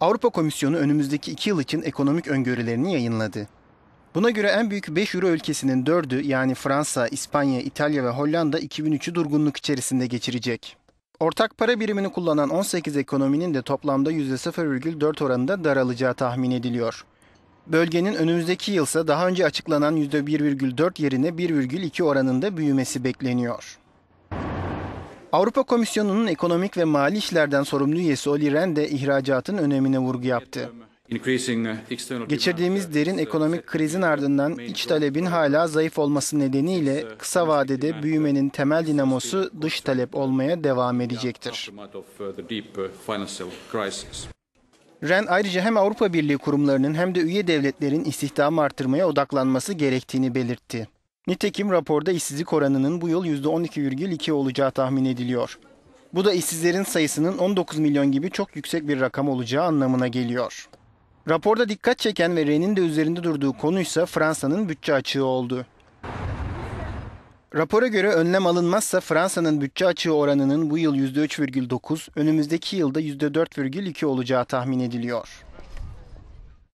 Avrupa Komisyonu önümüzdeki iki yıl için ekonomik öngörülerini yayınladı. Buna göre en büyük 5 euro ülkesinin 4'ü yani Fransa, İspanya, İtalya ve Hollanda 2003'ü durgunluk içerisinde geçirecek. Ortak para birimini kullanan 18 ekonominin de toplamda %0,4 oranında daralacağı tahmin ediliyor. Bölgenin önümüzdeki yılsa daha önce açıklanan %1,4 yerine 1,2 oranında büyümesi bekleniyor. Avrupa Komisyonu'nun ekonomik ve mali işlerden sorumlu üyesi Olli Rehn de ihracatın önemine vurgu yaptı. Geçirdiğimiz derin ekonomik krizin ardından iç talebin hala zayıf olması nedeniyle kısa vadede büyümenin temel dinamosu dış talep olmaya devam edecektir. Ren ayrıca hem Avrupa Birliği kurumlarının hem de üye devletlerin istihdamı artırmaya odaklanması gerektiğini belirtti. Nitekim raporda işsizlik oranının bu yıl %12,2 olacağı tahmin ediliyor. Bu da işsizlerin sayısının 19 milyon gibi çok yüksek bir rakam olacağı anlamına geliyor. Raporda dikkat çeken ve Ren'in de üzerinde durduğu konuysa Fransa'nın bütçe açığı oldu. Rapora göre önlem alınmazsa Fransa'nın bütçe açığı oranının bu yıl %3,9, önümüzdeki yılda %4,2 olacağı tahmin ediliyor.